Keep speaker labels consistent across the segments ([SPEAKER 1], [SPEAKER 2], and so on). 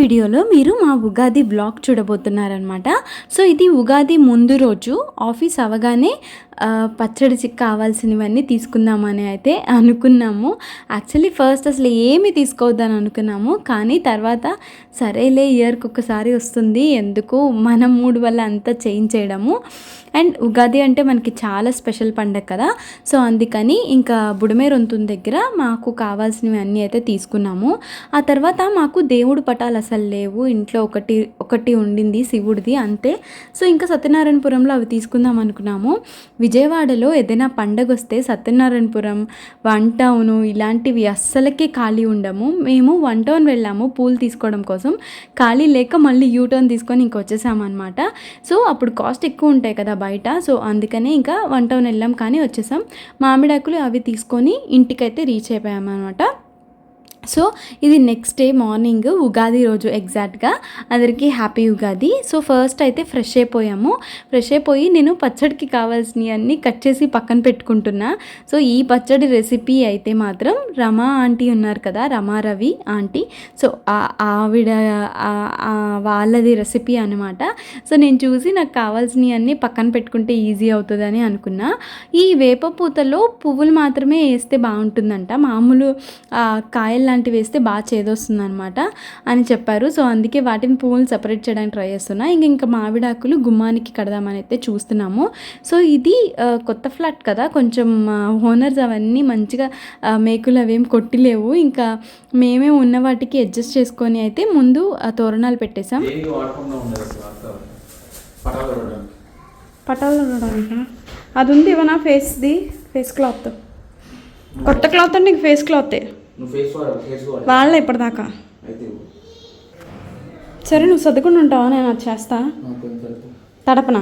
[SPEAKER 1] వీడియోలో మీరు మా ఉగాది బ్లాగ్ చూడబోతున్నారనమాట సో ఇది ఉగాది ముందు రోజు ఆఫీస్ అవగానే పచ్చడి చిక్ కావాల్సినవన్నీ తీసుకుందామని అయితే అనుకున్నాము. యాక్చువల్లీ ఫస్ట్ అసలు ఏమి తీసుకోవద్దని అనుకున్నాము. కానీ తర్వాత సరేలే ఇయర్కి ఒకసారి వస్తుంది. ఎందుకు? మన మూడు వల్ల అంతా చేంజ్ చేయడము. అండ్ ఉగాది అంటే మనకి చాలా స్పెషల్ పండగ కదా. సో అందుకని ఇంకా బుడమేరొంతుని దగ్గర మాకు కావాల్సినవి అన్నీ అయితే తీసుకున్నాము. ఆ తర్వాత మాకు దేవుడు పటాలు అసలు అసలు లేవు. ఇంట్లో ఒకటి ఒకటి ఉండింది శివుడిది అంతే. సో ఇంకా సత్యనారాయణపురంలో అవి తీసుకుందాం అనుకున్నాము. విజయవాడలో ఏదైనా పండగ వస్తే సత్యనారాయణపురం వన్ టౌన్ ఇలాంటివి అస్సలకే ఖాళీ ఉండము. మేము వన్ టౌన్ వెళ్ళాము పూలు తీసుకోవడం కోసం. ఖాళీ లేక మళ్ళీ యూ టర్న్ తీసుకొని ఇంక వచ్చేసామన్నమాట. సో అప్పుడు కాస్ట్ ఎక్కువ ఉంటాయి కదా బయట. సో అందుకనే ఇంకా వన్ టౌన్ వెళ్ళాం కానీ వచ్చేసాం. మామిడాకులు అవి తీసుకొని ఇంటికైతే రీచ్ అయిపోయామన్నమాట. సో ఇది నెక్స్ట్ డే మార్నింగ్ ఉగాది రోజు ఎగ్జాక్ట్గా అందరికీ హ్యాపీ ఉగాది. సో ఫస్ట్ అయితే ఫ్రెష్ అయిపోయాము. ఫ్రెష్ అయిపోయి నేను పచ్చడికి కావాల్సినవి అన్నీ కట్ చేసి పక్కన పెట్టుకుంటున్నా. సో ఈ పచ్చడి రెసిపీ అయితే మాత్రం రమా ఆంటీ ఉన్నారు కదా రమా రవి ఆంటీ. సో ఆ- ఆవిడ వాళ్ళది రెసిపీ అనమాట సో నేను చూసి నాకు కావాల్సినవి అన్నీ పక్కన పెట్టుకుంటే ఈజీ అవుతుందని అనుకున్నా. ఈ వేప పూతలో పువ్వులు మాత్రమే వేస్తే బాగుంటుందంట. మామూలు కాయలు లాంటివి వేస్తే బాగా చేదొస్తుంది అనమాట అని చెప్పారు. సో అందుకే వాటిని పువ్వులు సపరేట్ చేయడానికి ట్రై చేస్తున్నా. ఇంక ఇంకా మామిడాకులు గుమ్మానికి కడదామని అయితే చూస్తున్నాము. సో ఇది కొత్త ఫ్లాట్ కదా. కొంచెం ఓనర్స్ అవన్నీ మంచిగా మేకులు అవేం కొట్టిలేవు. ఇంకా మేమే ఉన్న వాటికి అడ్జస్ట్ చేసుకొని అయితే ముందు తోరణాలు పెట్టేశాం.
[SPEAKER 2] పటాలు
[SPEAKER 3] అది ఉంది ఇవనా ఫేస్ది? Face cloth. కొత్త క్లాత్ అంటే ఫేస్ క్లాతే.
[SPEAKER 2] నువ్వు ఫేస్ వాడు ఫేస్ వాడు
[SPEAKER 3] వాళ్ళ ఇప్పటిదాకా. సరే నువ్వు సర్దుకుని ఉంటావా? నేను అది చేస్తా. తడపన?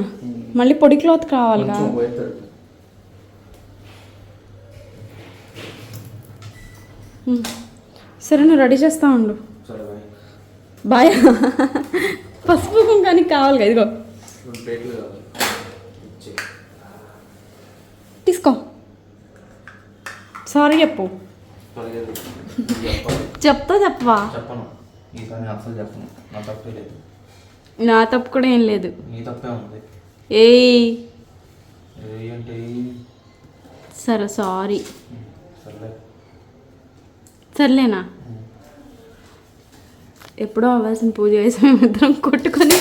[SPEAKER 3] మళ్ళీ పొడి క్లాత్ కావాలిగా. సరే నువ్వు రెడీ చేస్తా ఉండు.
[SPEAKER 2] బాయ్.
[SPEAKER 3] పసుపు కుంకానికి కావాలి కదా ఇదిగో. తీసుకో. సారీ చెప్పు. చెప్తా చెప్పవా
[SPEAKER 2] చెప్పను. ఈసారి అసలు చెప్పను. నా తప్పే లేదు.
[SPEAKER 3] నా తప్పు కూడా ఏం లేదు.
[SPEAKER 2] నీ తప్పే ఉంది.
[SPEAKER 3] ఏయ్.
[SPEAKER 2] ఏంటి
[SPEAKER 3] సరే సారీ.
[SPEAKER 2] సర్లే.
[SPEAKER 3] సర్లేనా? ఎప్పుడో అవ్వాల్సిన పూజ చేసాం మేమిద్దరం కొట్టుకొని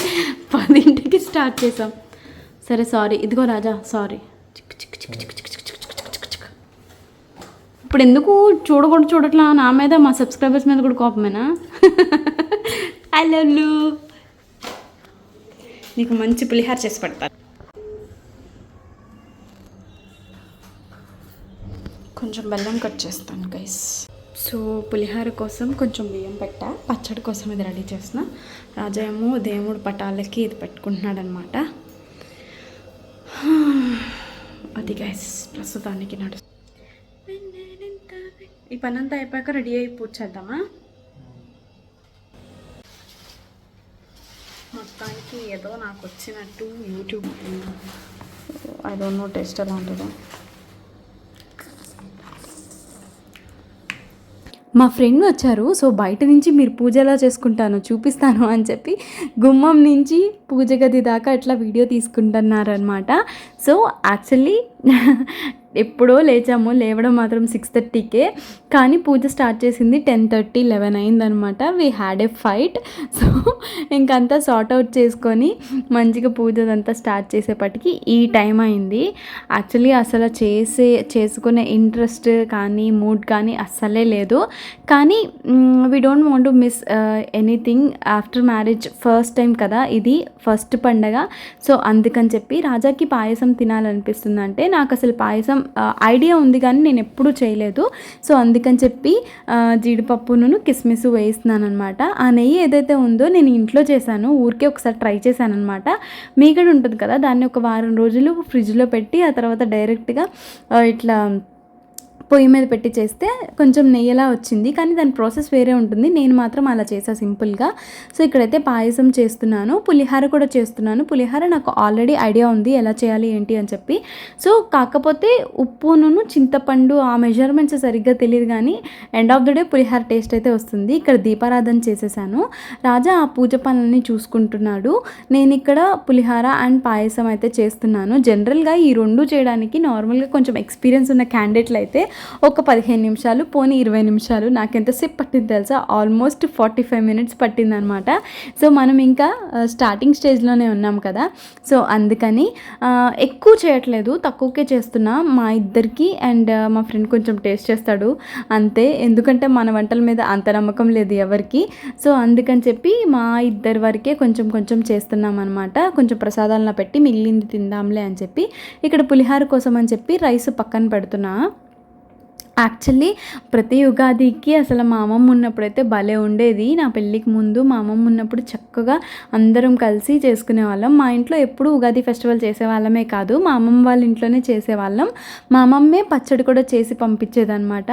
[SPEAKER 3] పదింటికి స్టార్ట్ చేసాం. సరే సారీ. ఇదిగో రాజా సారీ. ఇప్పుడు ఎందుకు చూడకూడదు చూడట్లా? నా మీద మా సబ్స్క్రైబర్స్ మీద కూడా కోపమేనా? హలో నీకు మంచి పులిహార చేసి పెడతాను కొంచెం బెల్లం కట్ చేస్తాను గైస్ సో పులిహార కోసం కొంచెం బియ్యం పెట్టా. పచ్చడి కోసం ఇది రెడీ చేసిన రాజా దేవుడు పటాలకి ఇది పెట్టుకుంటున్నాడు అనమాట అది గైస్ ప్రస్తుతానికి నడుస్తుంది. ఈ పని అంతా అయిపోయాక రెడీ అయి పూజ చేద్దామా? మొత్తానికి ఏదో నాకు వచ్చినట్టు YouTube I don't know taste ఎలా ఉంటుందో.
[SPEAKER 1] మా ఫ్రెండ్ వచ్చారు సో బయట నుంచి మీరు పూజ ఎలా చేసుకుంటాను చూపిస్తాను అని చెప్పి గుమ్మం నుంచి పూజ గది దాకా ఇట్లా వీడియో తీసుకుంటున్నారనమాట సో యాక్చువల్లీ ఎప్పుడో లేచాము లేవడం మాత్రం సిక్స్ థర్టీకే కానీ పూజ స్టార్ట్ చేసింది టెన్ థర్టీ లెవెన్ అయిందనమాట we had a fight so ఇంకంతా సార్ట్ అవుట్ చేసుకొని మంచిగా పూజ అంతా స్టార్ట్ చేసేపటికి ఈ టైం అయింది. యాక్చువల్లీ అసలు చేసే చేసుకునే ఇంట్రెస్ట్ కానీ మూడ్ కానీ అస్సలే లేదు. కానీ we don't want to miss anything after marriage first time కదా. ఇది ఫస్ట్ పండగ. సో అందుకని చెప్పి రాజాకి పాయసం తినాలనిపిస్తుంది అంటే నాకు అసలు పాయసం ఐడియా ఉంది కానీ నేను ఎప్పుడూ చేయలేదు. సో అందుకని చెప్పి జీడిపప్పును కిస్మిస్ వేస్తున్నాను అనమాట ఆ నెయ్యి ఏదైతే ఉందో నేను ఇంట్లో చేశాను ఊరికే ఒకసారి ట్రై చేశానమాట మీగడ ఉంటుంది కదా దాన్ని ఒక వారం రోజులు ఫ్రిడ్జ్లో పెట్టి ఆ తర్వాత డైరెక్ట్గా ఇట్లా పొయ్యి మీద పెట్టి చేస్తే కొంచెం నెయ్యిలా వచ్చింది. కానీ దాని ప్రాసెస్ వేరే ఉంటుంది. నేను మాత్రం అలా చేసా సింపుల్గా. సో ఇక్కడైతే పాయసం చేస్తున్నాను. పులిహార కూడా చేస్తున్నాను. పులిహార నాకు ఆల్రెడీ ఐడియా ఉంది. ఎలా చేయాలి ఏంటి అని చెప్పి. సో కాకపోతే ఉప్పును చింతపండు ఆ మెజర్మెంట్స్ సరిగ్గా తెలియదు కానీ end of the day pulihora taste అయితే వస్తుంది. ఇక్కడ దీపారాధన చేసేసాను. రాజా ఆ పూజ పనులని చూసుకుంటున్నాడు. నేను ఇక్కడ పులిహార అండ్ పాయసం అయితే చేస్తున్నాను. జనరల్గా ఈ రెండు చేయడానికి నార్మల్గా కొంచెం ఎక్స్పీరియన్స్ ఉన్న క్యాండిడేట్లు అయితే ఒక పదిహేను నిమిషాలు పోనీ ఇరవై నిమిషాలు. నాకు ఎంతసేపు పట్టింది తెలుసా? ఆల్మోస్ట్ ఫార్టీ ఫైవ్ మినిట్స్ పట్టిందనమాట. సో మనం ఇంకా స్టార్టింగ్ స్టేజ్లోనే ఉన్నాం కదా. సో అందుకని ఎక్కువ చేయట్లేదు తక్కువకే చేస్తున్నా. మా ఇద్దరికి అండ్ మా ఫ్రెండ్ కొంచెం టేస్ట్ చేస్తాడు. అంతే. ఎందుకంటే మన వంటల మీద అంత నమ్మకం లేదు ఎవరికి. సో అందుకని చెప్పి మా ఇద్దరి వరకే కొంచెం కొంచెం చేస్తున్నాం అనమాట కొంచెం ప్రసాదాలను పెట్టి మిగిలింది తిందాంలే అని చెప్పి. ఇక్కడ పులిహార కోసం అని చెప్పి రైస్ పక్కన పెడుతున్నా. యాక్చువల్లీ ప్రతి ఉగాదికి అసలు మా అమ్మమ్మ ఉన్నప్పుడైతే భలే ఉండేది. నా పెళ్ళికి ముందు మా అమ్మమ్మ ఉన్నప్పుడు చక్కగా అందరం కలిసి చేసుకునే వాళ్ళం. మా ఇంట్లో ఎప్పుడు ఉగాది ఫెస్టివల్ చేసేవాళ్ళమే కాదు మా అమ్మమ్మ వాళ్ళ ఇంట్లోనే చేసేవాళ్ళం మా అమ్మమ్మే పచ్చడి కూడా చేసి పంపించేదనమాట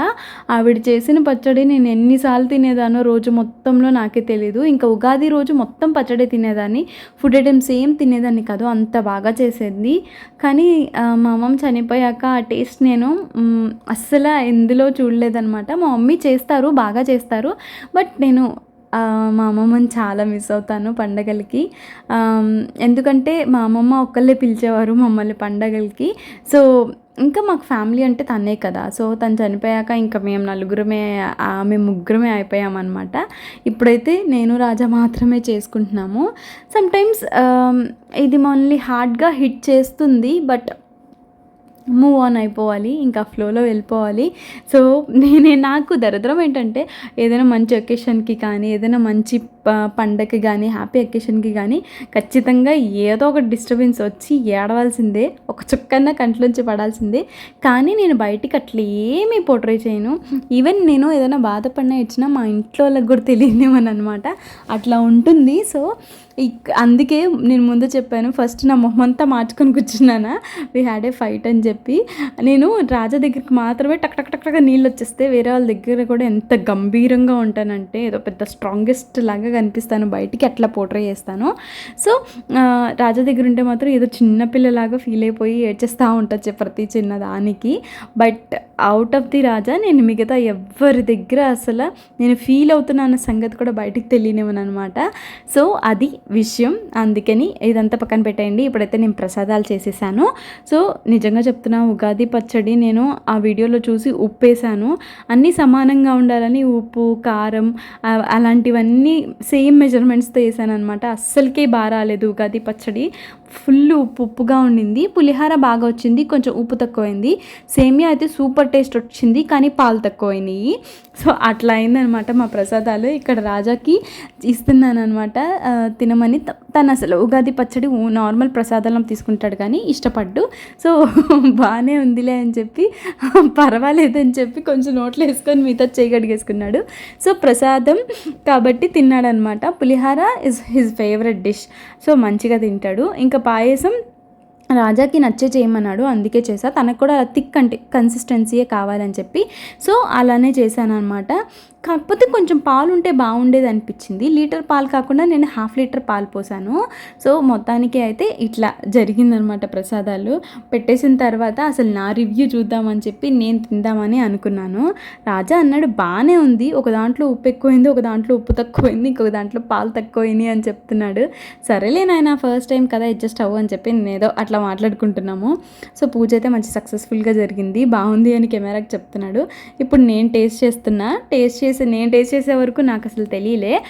[SPEAKER 1] ఆవిడ చేసిన పచ్చడి నేను ఎన్నిసార్లు తినేదానో రోజు మొత్తంలో నాకే తెలియదు ఇంకా ఉగాది రోజు మొత్తం పచ్చడి తినేదాన్ని. ఫుడ్ ఐటమ్స్ ఏం తినేదాన్ని కాదు అంత బాగా చేసేది. కానీ మా అమ్మమ్మ చనిపోయాక ఆ టేస్ట్ నేను అస్సలు ఎందులో చూడలేదనమాట మా మమ్మీ చేస్తారు బాగా చేస్తారు. బట్ నేను మా అమ్మమ్మని చాలా మిస్ అవుతాను పండగలకి. ఎందుకంటే మా అమ్మమ్మ ఒక్కళ్ళే పిలిచేవారు మమ్మల్ని పండగలకి. సో ఇంకా మాకు ఫ్యామిలీ అంటే తనే కదా. సో తను చనిపోయాక ఇంకా మేము నలుగురమే మేము ముగ్గురమే అయిపోయామన్నమాట. ఇప్పుడైతే నేను రాజా మాత్రమే చేసుకుంటున్నాము. సమ్టైమ్స్ ఇది మనల్ని హార్డ్గా హిట్ చేస్తుంది బట్ మూవ్ ఆన్ అయిపోవాలి ఇంకా ఫ్లోలో వెళ్ళిపోవాలి. సో నేనే నాకు దరిద్రం ఏంటంటే ఏదైనా మంచి ఒకేషన్కి కానీ ఏదైనా మంచి పండగకి కానీ హ్యాపీ అకేషన్కి కానీ ఖచ్చితంగా ఏదో ఒక డిస్టర్బెన్స్ వచ్చి ఏడవలసిందే ఒక చుక్కన్న కంట్లోంచి పడాల్సిందే. కానీ నేను బయటికి అట్లా ఏమీ పోర్ట్రే చేయను. ఈవెన్ నేను ఏదైనా బాధపడినా ఇచ్చినా మా ఇంట్లో వాళ్ళకి కూడా తెలియనివ్వను అనమాట అట్లా ఉంటుంది. సో ఇక్ అందుకే నేను ముందు చెప్పాను ఫస్ట్ నా మొహం అంతా మార్చుకొని కూర్చున్నానా? వీ హ్యాడ్ ఏ ఫైట్ అని చెప్పి. నేను రాజా దగ్గరికి మాత్రమే టక్ టక్ టక్ టక్ నీళ్ళు వచ్చేస్తే వేరే వాళ్ళ దగ్గర కూడా ఎంత గంభీరంగా ఉంటానంటే ఏదో పెద్ద స్ట్రాంగెస్ట్ లాగా కనిపిస్తాను బయటికి అట్లా పోట్రే చేస్తాను. సో రాజా దగ్గర ఉంటే మాత్రం ఏదో చిన్నపిల్లలాగా ఫీల్ అయిపోయి ఏడ్చేస్తూ ఉంటుంది ప్రతి చిన్న దానికి. But out of the Raja నేను మిగతా ఎవరి దగ్గర అసలు నేను ఫీల్ అవుతున్నా సంగతి కూడా బయటికి తెలియనివ్వను అనమాట సో అది విషయం. అందుకని ఇదంతా పక్కన పెట్టేయండి. ఇప్పుడైతే నేను ప్రసాదాలు చేసేసాను. సో నిజంగా చెప్తున్నా ఉగాది పచ్చడి నేను ఆ వీడియోలో చూసి ఉప్పేసాను. అన్నీ సమానంగా ఉండాలని ఉప్పు కారం అలాంటివన్నీ సేమ్ మెజర్మెంట్స్తో వేసాను అనమాట అస్సలకే బాగా రాలేదు ఉగాది పచ్చడి. ఫుల్ ఉప్పు ఉప్పుగా ఉండింది. పులిహార బాగా వచ్చింది. కొంచెం ఉప్పు తక్కువైంది. సేమియా అయితే సూపర్ టేస్ట్ వచ్చింది కానీ పాలు తక్కువైనాయి. సో అట్లా అయిందనమాట మా ప్రసాదాలు. ఇక్కడ రాజాకి ఇస్తున్నాను అనమాట తినమని తను అసలు ఉగాది పచ్చడి నార్మల్ ప్రసాదాలను తీసుకుంటాడు కానీ ఇష్టపడ్డు. సో బాగానే ఉందిలే అని చెప్పి పర్వాలేదు అని చెప్పి కొంచెం నోట్లో వేసుకొని మిగతా చేయగడిగేసుకున్నాడు సో ప్రసాదం కాబట్టి తిన్నాడనమాట పులిహార is his favourite dish. So మంచిగా తింటాడు. ఇంకా ఇంకా పాయసం రాజాకి నచ్చే చేయమన్నాడు. అందుకే చేసా తనకు కూడా థిక్ అంటే కన్సిస్టెన్సీయే కావాలని చెప్పి. సో అలానే చేశాను అనమాట కాకపోతే కొంచెం పాలు ఉంటే బాగుండేది అనిపించింది లీటర్ పాలు కాకుండా నేను హాఫ్ లీటర్ పాలు పోసాను. సో మొత్తానికి అయితే ఇట్లా జరిగిందనమాట ప్రసాదాలు. పెట్టేసిన తర్వాత అసలు నా రివ్యూ చూద్దామని చెప్పి నేను తిందామని అనుకున్నాను. రాజా అన్నాడు బాగానే ఉంది. ఒక దాంట్లో ఉప్పు ఎక్కువైంది ఒక దాంట్లో ఉప్పు తక్కువైంది ఇంకొక దాంట్లో పాలు తక్కువైంది అని చెప్తున్నాడు. సరేలే నాయన ఫస్ట్ టైం కదా అడ్జస్ట్ అవ్వు అని చెప్పి నేను ఏదో అట్లా మాట్లాడుకుంటున్నాము. సో పూజ అయితే మంచి సక్సెస్ఫుల్గా జరిగింది. బాగుంది అని కెమెరాకి చెప్తున్నాడు. ఇప్పుడు నేను టేస్ట్ చేస్తున్నా. టేస్ట్ చేసి నేను టేస్ట్ చేసే వరకు నాకు అసలు తెలియలే.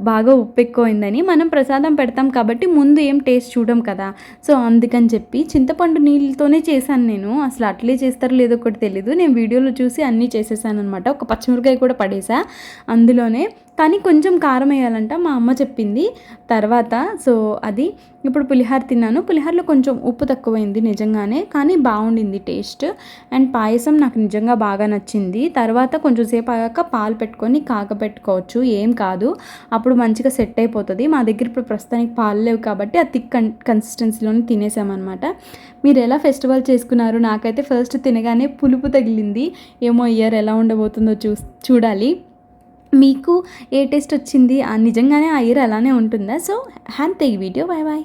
[SPEAKER 1] బాగా ఉప్పు ఎక్కువైందని మనం ప్రసాదం పెడతాం కాబట్టి ముందు ఏం టేస్ట్ చూడం కదా. సో అందుకని చెప్పి చింతపండు నీళ్ళతోనే చేశాను నేను. అసలు అట్లే చేస్తారో లేదో ఒకటి తెలీదు. నేను వీడియోలో చూసి అన్నీ చేసేసాను అనమాట ఒక పచ్చిమిరకాయ కూడా పడేసా. అందులోనే కానీ కొంచెం కారం వేయాలంట మా అమ్మ చెప్పింది. తర్వాత సో అది ఇప్పుడు పులిహార తిన్నాను. పులిహారలో కొంచెం ఉప్పు తక్కువైంది నిజంగానే కానీ బాగుండింది టేస్ట్. అండ్ పాయసం నాకు నిజంగా బాగా నచ్చింది. తర్వాత కొంచెం సేపు అయ్యాక పాలు పెట్టుకొని కాగబెట్టుకోవచ్చు. ఏం కాదు. అప్పుడు మంచిగా సెట్ అయిపోతుంది. మా దగ్గర ఇప్పుడు ప్రస్తుతానికి పాలు లేవు కాబట్టి ఆ థిక్ కన్ కన్సిస్టెన్సీలోనే తినేసామన్నమాట. మీరు ఎలా ఫెస్టివల్ చేసుకున్నారు? నాకైతే ఫస్ట్ తినగానే పులుపు తగిలింది. ఏమో ఇయర్ ఎలా ఉండబోతుందో చూ చూడాలి. మీకు ఏ టేస్ట్ వచ్చింది? ఆ నిజంగానే ఆ ఇయర్ అలానే ఉంటుందా? సో హ్యాండ్ తెగి వీడియో బాయ్ బాయ్